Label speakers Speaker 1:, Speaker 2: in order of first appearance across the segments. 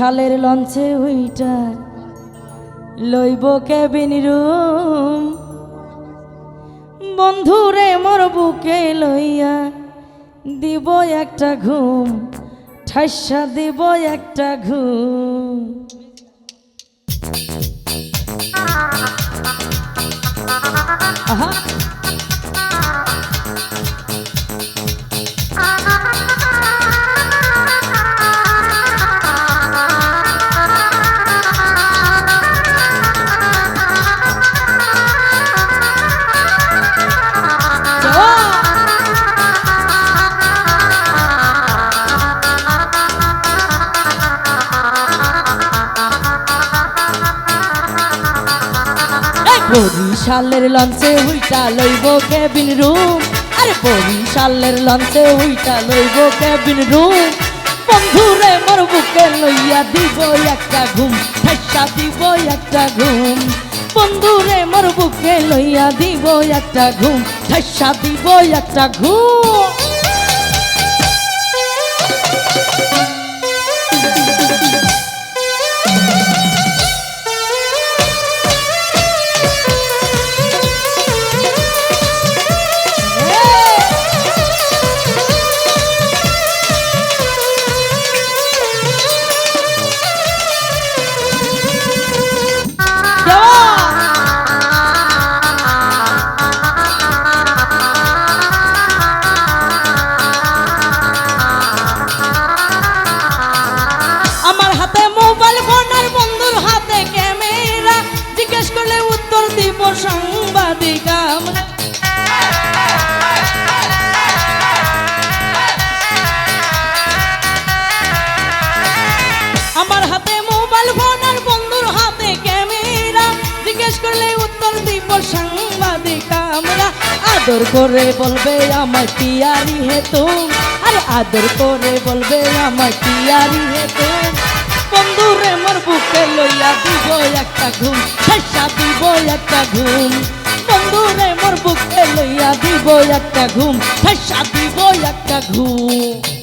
Speaker 1: বরিশালের লঞ্চে উইটা লইব কেবিন রুম। বন্ধুরে মোর বুকে লইয়া দিব একটা ঘুম ঠাসা দিব একটা ঘুম। আহা! বরিশালের লঞ্চে উইটা লইব কেবিন রুম। আরে বরিশালের লঞ্চে উইটা লইব কেবিন রুম। বন্ধুরে, মোর বুকে লইয়া দিব একটা ঘুম ঠেসা দিব একটা ঘুম। বন্ধুরে, মোর বুকে লইয়া দিব একটা ঘুম ঠেসা দিব একটা ঘুম। সাংবাদিক আমরা। আদর করে বলবে আমার টিয়ারি হে তুম। আরে আদর করে বলবে আমার টিয়ারি হে তুম। বন্ধুরে, মোর বুকে লইয়া দিব একটা ঘুম, শেষা দিব একটা ঘুম। বন্ধুরে, মোর বুকে লইয়া দিব একটা ঘুম, শেষা দিব একটা ঘুম।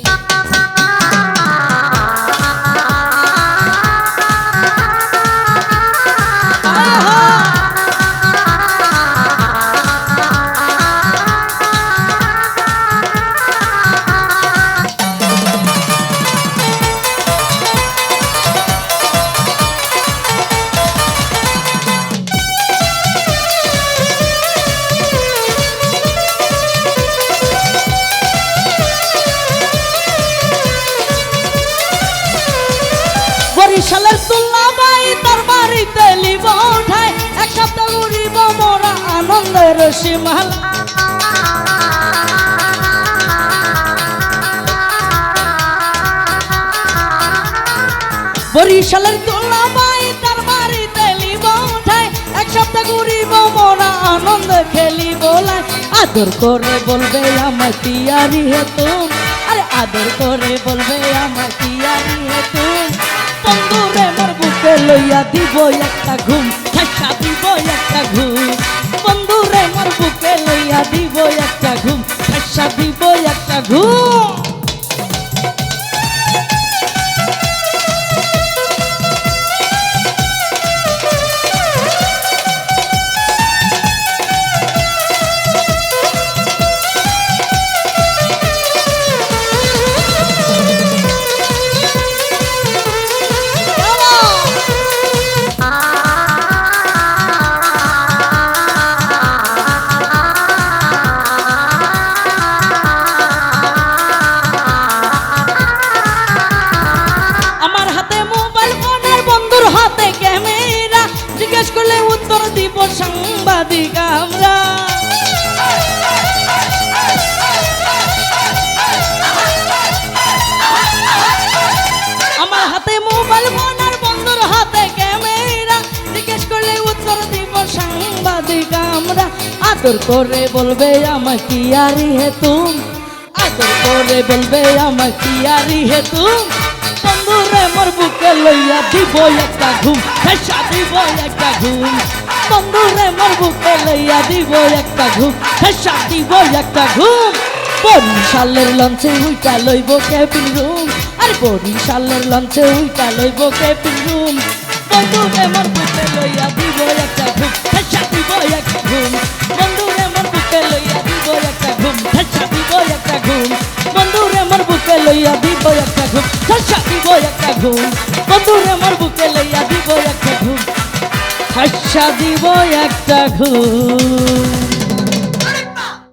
Speaker 1: বরিশালের তুল্লা বাই তার বাড়িতে লিব উঠায়। এক উড়িব মোরা আনন্দের সীমাল বরিশালের তুল্লা বাই তার বাড়িতে লিব উঠায়। এক সপ্তাহ মোরা আনন্দ খেলিব লাই আদর করে বলবে আমার টিয়ারি হে তুম। আরে আদর করে বলবে আমার টিয়ারি হে তুম। বন্ধুরে মোর বুকে লইয়া দিব একটা ঘুম, ঠাসা দিব একটা ঘুম। বন্ধুরে মোর বুকে লইয়া দিব একটা ঘুম, ঠাসা দিব একটা ঘুম। সাংবাদিক আমরা আমার হাতে মোবাইল ফোন আর বন্ধুর হাতে ক্যামেরা। জিজ্ঞেস করলে উত্তর দিব, সাংবাদিক আমরা। আদর করে বলবে, আমার কি আরি হে তুম? আদর করে বলবে, আমার কি আরি হে তুম? বন্ধুরে, মোর বুকে লইয়া দিব একটা ঘুম হেসা দিব একটা ঘুম। বন্ধুরে মোর বুকে লইয়া দিব একটা ঘুম। হেসা দিব একটা ঘুম। বরিশালের লঞ্চে উইটা লইব কেবিন রুম। আর বরিশালের লঞ্চে উইটা লইব কেপিং রুম। বন্ধু রে মোর বুকে লইয়া দিব একটা ঘুম। ঠেসা দিব একটা ঘুম। বন্ধু রে মোর বুকে লইয়া দিব একটা ঘুম। ঠেসা দিব একটা ঘুম। বন্ধু রে মোর বুকে লইয়া দিব একটা ঘুম। ঠেসা দিব একটা ঘুম। বন্ধু রে মোর বুকে লইয়া দিব একটা ঠেসা দিব একটা ঘুম।